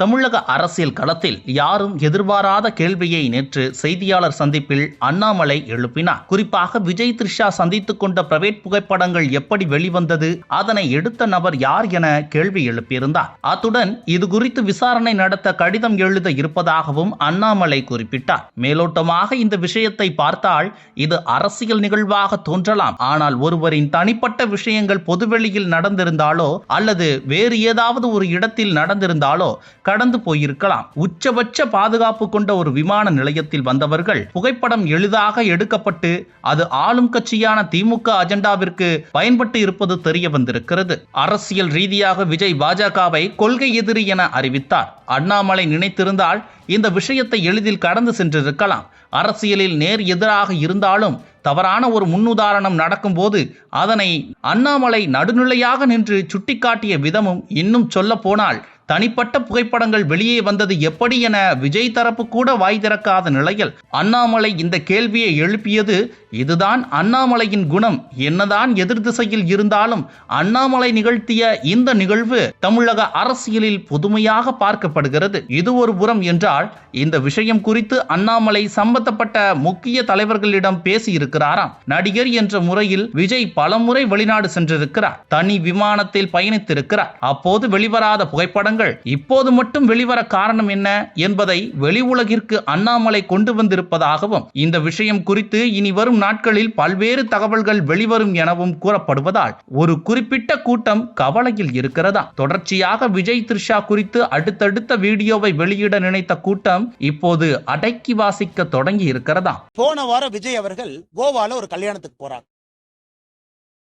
தமிழக அரசியல் களத்தில் யாரும் எதிர்பாராத கேள்வியை நேற்று செய்தியாளர் சந்திப்பில் அண்ணாமலை எழுப்பினார். குறிப்பாக விஜய் த்ரிஷா சந்தித்துக் கொண்ட பிரைவேட் புகைப்படங்கள் எப்படி வெளிவந்தது அதனை எடுத்த நபர் யார் என கேள்வி எழுப்பியிருந்தார். அத்துடன் இது குறித்து விசாரணை நடத்த கடிதம் எழுத இருப்பதாகவும் அண்ணாமலை குறிப்பிட்டார். மேலோட்டமாக இந்த விஷயத்தை பார்த்தால் இது அரசியல் நிகழ்வாக தோன்றலாம். ஆனால் ஒருவரின் தனிப்பட்ட விஷயங்கள் பொதுவெளியில் நடந்திருந்தாலோ அல்லது வேறு ஏதாவது ஒரு இடத்தில் நடந்திருந்தாலோ கடந்து போயிருக்கலாம். உச்சபட்ச பாதுகாப்பு கொண்ட ஒரு விமான நிலையத்தில் வந்தவர்கள் புகைப்படம் எளிதாக எடுக்கப்பட்டு அது ஆளும் கட்சியான திமுக அஜெண்டாவிற்கு பயன்பட்டு இருப்பது தெரிய வந்திருக்கிறது. அரசியல் ரீதியாக விஜய் பாஜகவை கொள்கை எதிரி என அறிவித்தார். அண்ணாமலை நினைத்திருந்தால் இந்த விஷயத்தை எளிதில் கடந்து சென்றிருக்கலாம். அரசியலில் நேர் எதிராக இருந்தாலும் தவறான ஒரு முன்னுதாரணம் நடக்கும்போது அதனை அண்ணாமலை நடுநிலையாக நின்று சுட்டிக்காட்டிய விதமும் இன்னும் சொல்ல போனால் தனிப்பட்ட புகைப்படங்கள் வெளியே வந்தது எப்படி என விஜய் தரப்பு கூட வாய் திறக்காத நிலையில் அண்ணாமலை இந்த கேள்வியை எழுப்பியது இதுதான் அண்ணாமலையின் குணம். என்னதான் எதிர் திசையில் இருந்தாலும் அண்ணாமலை நிகழ்த்திய இந்த நிகழ்வு தமிழக அரசியலில் புதுமையாக பார்க்கப்படுகிறது. இது ஒரு புறம் என்றால் இந்த விஷயம் குறித்து அண்ணாமலை சம்பந்தப்பட்ட முக்கிய தலைவர்களிடம் பேசி இருக்கிறாராம் நடிகர் என்ற முறையில் விஜய் பலமுறை வெளிநாடு சென்றிருக்கிறார். தனி விமானத்தில் பயணித்திருக்கிறார். அப்போது வெளிவராத புகைப்படங்கள் இப்போது மட்டும் வெளிவர காரணம் என்ன என்பதை வெளி உலகிற்கு அண்ணாமலை கொண்டு வந்திருப்பதாகவும் இந்த விஷயம் குறித்து இனி வரும் நாட்களில் பல்வேறு தகவல்கள் வெளிவரும் எனவும் கூறப்படுவதால் ஒரு குறிப்பிட்ட கூட்டம் கவலையில் இருக்கிறதா? தொடர்ச்சியாக விஜய் த்ரிஷா குறித்து அடுத்தடுத்த வீடியோவை வெளியிட நினைத்த கூட்டம் இப்போது அடக்கி வாசிக்க தொடங்கி இருக்கிறதா? போன வாரம் விஜய் அவர்கள் கோவால ஒரு கல்யாணத்துக்கு போறாங்க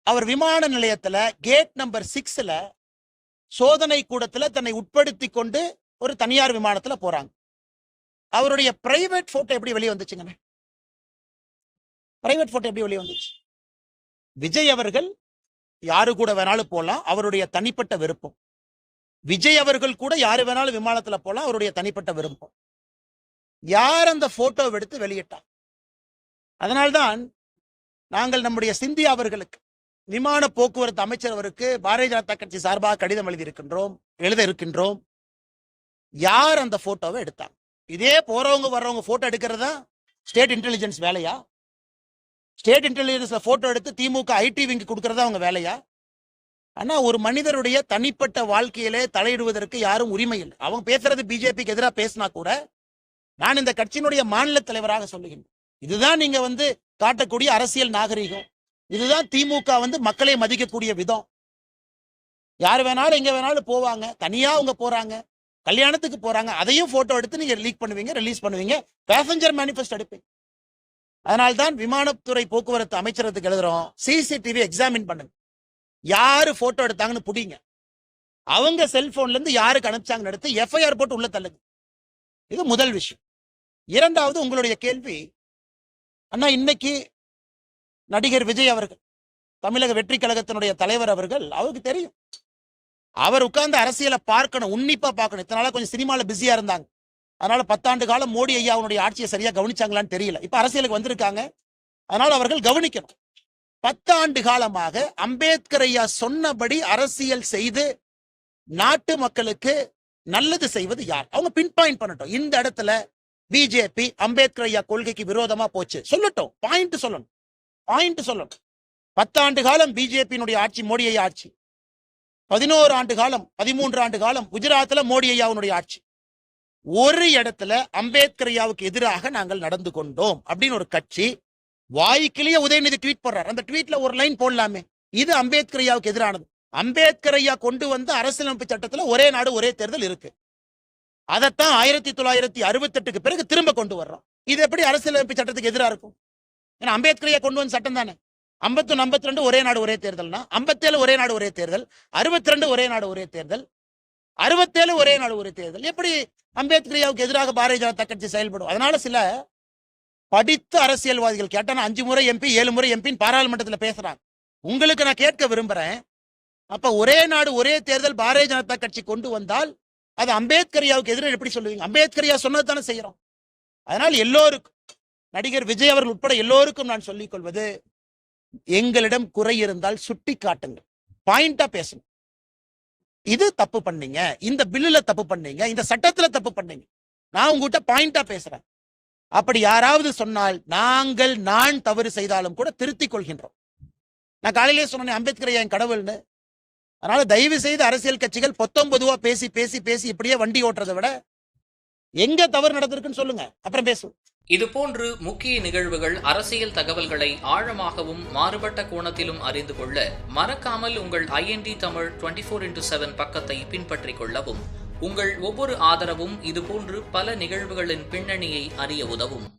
அவர் விமான நிலையத்துல கேட் நம்பர் சிக்ஸ்ல சோதனை கூடத்துல தன்னை உட்படுத்தி கொண்டு ஒரு தனியார் விமானத்துல போறாங்க. அவருடைய பிரைவேட் போட்டோ எப்படி வெளியே வந்துச்சுங்க பிரைவேட் போட்டோ எப்படி வெளியே வந்துச்சு? விஜய் அவர்கள் யாரு கூட வேணாலும் போலாம் அவருடைய தனிப்பட்ட விருப்பம். விஜய் அவர்கள் கூட யாரு வேணாலும் விமானத்துல போலாம் அவருடைய தனிப்பட்ட விருப்பம். யார் அந்த போட்டோவை எடுத்து வெளியிட்டா அதனால்தான் நாங்கள் நம்முடைய சிந்தியா அவர்களுக்கு விமான போக்குவரத்து அமைச்சர் அவருக்கு பாரதிய ஜனதா கட்சி சார்பாக கடிதம் எழுதியிருக்கின்றோம் எழுத இருக்கின்றோம் யார் அந்த போட்டோவை எடுத்தாங்க? இதே போறவங்க வர்றவங்க போட்டோ எடுக்கிறதா? ஸ்டேட் இன்டெலிஜென்ஸ் வேலையா? ஸ்டேட் இன்டெலிஜென்ஸ்ல போட்டோ எடுத்து திமுக ஐடி விங்கு கொடுக்கறதா அவங்க வேலையா? ஆனா ஒரு மனிதருடைய தனிப்பட்ட வாழ்க்கையிலே தலையிடுவதற்கு யாரும் உரிமை இல்லை. அவங்க பேசுறது பிஜேபிக்கு எதிராக பேசினா கூட நான் இந்த கட்சியினுடைய மாநில தலைவராக சொல்லுகின்றேன். இதுதான் நீங்க வந்து காட்டக்கூடிய அரசியல் நாகரிகம். இதுதான் திமுக வந்து மக்களை மதிக்கக்கூடிய விதம். யார் வேணாலும் எங்க வேணாலும் போவாங்க. தனியா அவங்க போறாங்க. கல்யாணத்துக்கு போறாங்க. அதையும் போட்டோ எடுத்து நீங்க லீக் பண்ணுவீங்க ரிலீஸ் பண்ணுவீங்க. பேசஞ்சர் மேனிஃபெஸ்ட் எடுப்பீங்க. அதனால்தான் விமானத்துறை போக்குவரத்து அமைச்சரத்துக்கு எழுதுறோம். சிசிடிவி எக்ஸாமின் பண்ணுங்க. யாரு போட்டோ எடுத்தாங்கன்னு புடிங்க. அவங்க செல்போன்ல இருந்து யாருக்கு அனுப்பிச்சாங்கன்னு எடுத்து எஃப்ஐஆர் போட்டு உள்ள தள்ளுங்க. இது முதல் விஷயம். இரண்டாவது உங்களுடைய கேள்வி அண்ணா இன்னைக்கு நடிகர் விஜய் அவர்கள் தமிழக வெற்றி கழகத்தினுடைய தலைவர் அவர்கள் அவருக்கு தெரியும். அவர் உட்கார்ந்து அரசியலை பார்க்கணும் உன்னிப்பா பார்க்கணும். இத்தனை நாளா கொஞ்சம் சினிமால பிஸியா இருந்தாங்க. அதனால பத்தாண்டு காலம் மோடி ஐயா அவனுடைய ஆட்சியை சரியா கவனிச்சாங்களான்னு தெரியல. இப்ப அரசியலுக்கு வந்திருக்காங்க. அதனால அவர்கள் கவனிக்கணும். பத்தாண்டு காலமாக அம்பேத்கர் ஐயா சொன்னபடி அரசியல் செய்து நாட்டு மக்களுக்கு நல்லது செய்வது யார்? அவங்க பின் பாயிண்ட் பண்ணட்டும். இந்த இடத்துல பிஜேபி அம்பேத்கர் ஐயா கொள்கைக்கு விரோதமா போச்சு. சொல்லட்டும். பாயிண்ட் சொல்லணும். பாயிண்ட் சொல்லணும். பத்தாண்டு காலம் பிஜேபியினுடைய ஆட்சி மோடி ஐயா ஆட்சி. பதினோரு ஆண்டு காலம் பதிமூன்று ஆண்டு காலம் குஜராத்தில் மோடி ஐயாவுடைய ஆட்சி. ஒரு இடத்துல அம்பேத்கர் ஐயாவுக்கு எதிராக நாங்கள் நடந்து கொண்டோம் அப்படின்னு ஒரு கட்சி வாய்க்கிலேயே உதயநிதி ட்வீட் போடுறார். அந்த ட்வீட்ல ஒரு லைன் போடலாமே. இது அம்பேத்கர் ஐயாவுக்கு எதிரானது. அம்பேத்கர் ஐயா கொண்டு வந்த அரசியலமைப்பு சட்டத்துல ஒரே நாடு ஒரே தேர்தல் இருக்கு. அதைத்தான் ஆயிரத்தி தொள்ளாயிரத்தி அறுபத்தெட்டுக்கு பிறகு திரும்ப கொண்டு வர்றோம். இது எப்படி அரசியலமைப்பு சட்டத்துக்கு எதிராக இருக்கும்? ஏன்னா அம்பேத்கர் கொண்டு வந்து சட்டம் தானே? ஐம்பத்தொன்னு ஐம்பத்தி ரெண்டு ஒரே நாடு ஒரே தேர்தல்னா ஐம்பத்தேழு ஒரே நாடு ஒரே தேர்தல் அறுபத்தி ரெண்டு ஒரே நாடு ஒரே தேர்தல் அறுபத்தேழு ஒரே நாடு ஒரே தேர்தல். எப்படி அம்பேத்கரியாவுக்கு எதிராக பாரதிய ஜனதா கட்சி செயல்படும்? அதனால சில படித்த அரசியல்வாதிகள் கேட்டா அஞ்சு முறை எம்பி ஏழு முறை எம்பின்னு பாராளுமன்றத்தில் பேசுறாங்க. உங்களுக்கு நான் கேட்க விரும்புறேன் அப்ப ஒரே நாடு ஒரே தேர்தல் பாரதிய ஜனதா கட்சி கொண்டு வந்தால் அது அம்பேத்கரியாவுக்கு எதிராக எப்படி சொல்லுவீங்க? அம்பேத்கரியா சொன்னது தானே செய்யறோம். அதனால் எல்லோருக்கும் நடிகர் விஜய் அவர்கள் உட்பட எல்லோருக்கும் நான் சொல்லிக் கொள்வது எங்களிடம் குறை இருந்தால் சுட்டி காட்டுங்கள். பாயிண்டா பேசுங்க. இது தப்பு பண்ணீங்க. இந்த பில்லுல தப்பு பண்ணீங்க. இந்த சட்டத்துல தப்பு பண்ணீங்க. நான் உங்ககிட்ட பாயிண்டா பேசுறேன். அப்படி யாராவது சொன்னால் நாங்கள் நான் தவறு செய்தாலும் கூட திருத்திக் கொள்கின்றோம். நான் காலையிலே சொன்னேன் அம்பேத்கர் என் கடவுள்னு. அதனால தயவு செய்து அரசியல் கட்சிகள் பொத்தொன்பதுவா பேசி பேசி பேசி இப்படியே வண்டி ஓட்டுறதை விட எங்க தவறு நடந்திருக்குன்னு சொல்லுங்க. அப்புறம் பேசுவோம். இதுபோன்று முக்கிய நிகழ்வுகள் அரசியல் தகவல்களை ஆழமாகவும் மாறுபட்ட கோணத்திலும் அறிந்து கொள்ள மறக்காமல் உங்கள் IND Tamil twenty four into seven பக்கத்தை பின்பற்றிக் கொள்ளவும் உங்கள் ஒவ்வொரு ஆதரவும் இதுபோன்று பல நிகழ்வுகளின் பின்னணியை அறிய உதவும்.